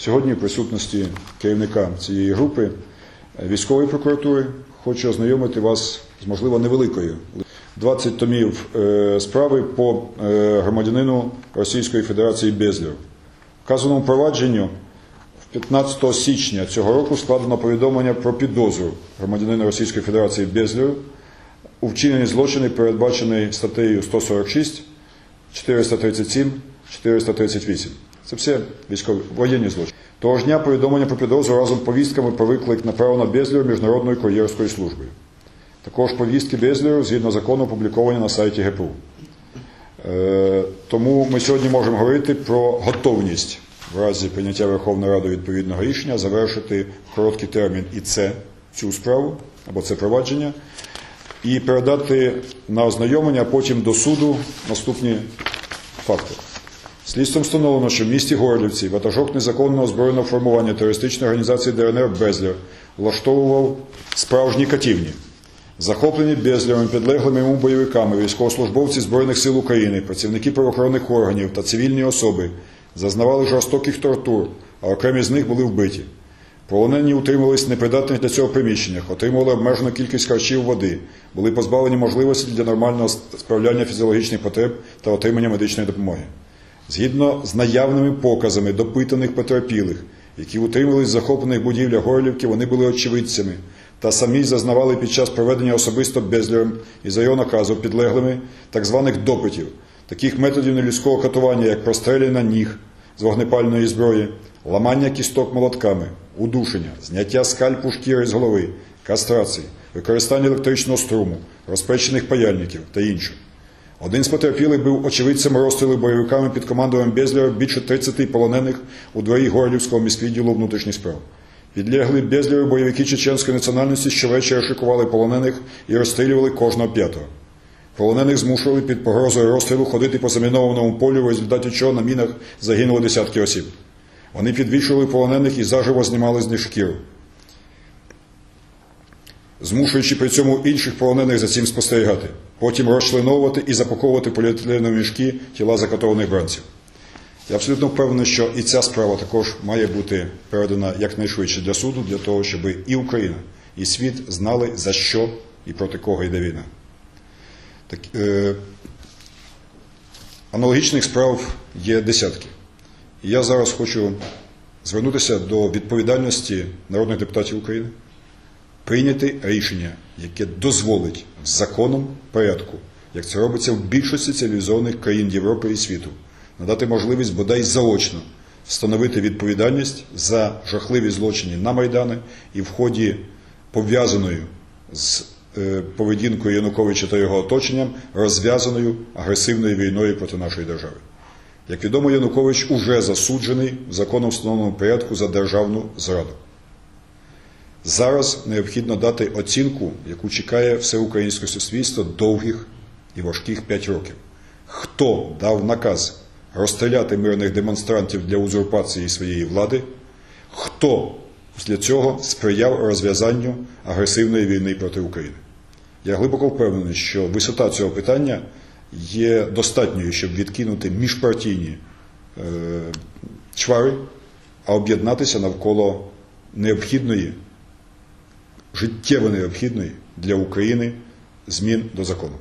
Сьогодні, в присутності керівника цієї групи е, військової прокуратури, хочу ознайомити вас з можливо невеликою 20 томів е, справи по е, громадянину Російської Федерації Безлєру. Вказаному провадженню 15 січня цього року складено повідомлення про підозру громадянина Російської Федерації Безлєру у вчиненні злочини, передбачений статтею 146, 437, 438. Це все військові воєнні злочини. Того ж дня повідомлення про підозру разом повістками про виклик направлено Безлєру Міжнародною кур'єрською службою. Також повістки Безлєру згідно закону опубліковані на сайті ГПУ. Е, Тому ми сьогодні можемо говорити про готовність в разі прийняття Верховною Радою відповідного рішення завершити в короткий термін і це цю справу або це провадження, і передати на ознайомлення, а потім до суду наступні факти. Слідством встановлено, що в місті Горлівці ватажок незаконного збройного формування терористичної організації ДНР Безлер влаштовував справжні катівні. Захоплені Безлером підлеглими йому бойовиками, військовослужбовці Збройних сил України, працівники правоохоронних органів та цивільні особи зазнавали жорстоких тортур, а окремі з них були вбиті. Полонені утримувались непридатних для цього приміщеннях, отримували обмежену кількість харчів води, були позбавлені можливості для нормального справляння фізіологічних потреб та отримання медичної допомоги. Згідно з наявними показами допитаних потерпілих, які утримувались в захоплених будівлях Горлівки, вони були очевидцями та самі зазнавали під час проведення особисто безліром і за його наказу підлеглими так званих допитів, таких методів нелюдського катування, як простреляння ніг з вогнепальної зброї, ламання кісток молотками, удушення, зняття скальпу шкіри з голови, кастрації, використання електричного струму, розпечених паяльників та інше. Один з потерпілих був очевидцем розстрілу бойовиками під командуванням Безлєра більше 30 полонених у дворі Горлівського міськвідділу внутрішніх справ. Підлегли Безлєру бойовики чеченської національності щовечора шикували полонених і розстрілювали кожного п'ятого. Полонених змушували під погрозою розстрілу ходити по замінованому полю, в результаті чого на мінах загинуло десятки осіб. Вони підвішували полонених і заживо знімали з них шкіру, змушуючи при цьому інших полонених за цим спостерігати, потім розчленовувати і запаковувати поліетиленові мішки тіла закатованих бранців. Я абсолютно впевнений, що і ця справа також має бути передана якнайшвидше для суду, для того, щоб і Україна, і світ знали, за що і проти кого йде війна. Так, е, аналогічних справ є десятки. І я зараз хочу звернутися до відповідальності народних депутатів України, прийняти рішення, яке дозволить в законом порядку, як це робиться в більшості цивілізованих країн Європи і світу, надати можливість бодай заочно встановити відповідальність за жахливі злочини на Майдані і в ході пов'язаної з е, поведінкою Януковича та його оточенням розв'язаною агресивною війною проти нашої держави. Як відомо, Янукович уже засуджений в законом встановленому порядку за державну зраду. Зараз необхідно дати оцінку, яку чекає все українське суспільство довгих і важких п'ять років. Хто дав наказ розстріляти мирних демонстрантів для узурпації своєї влади? Хто для цього сприяв розв'язанню агресивної війни проти України? Я глибоко впевнений, що висота цього питання є достатньою, щоб відкинути міжпартійні е, чвари, а об'єднатися навколо необхідної, життєво необхідної для України змін до закону.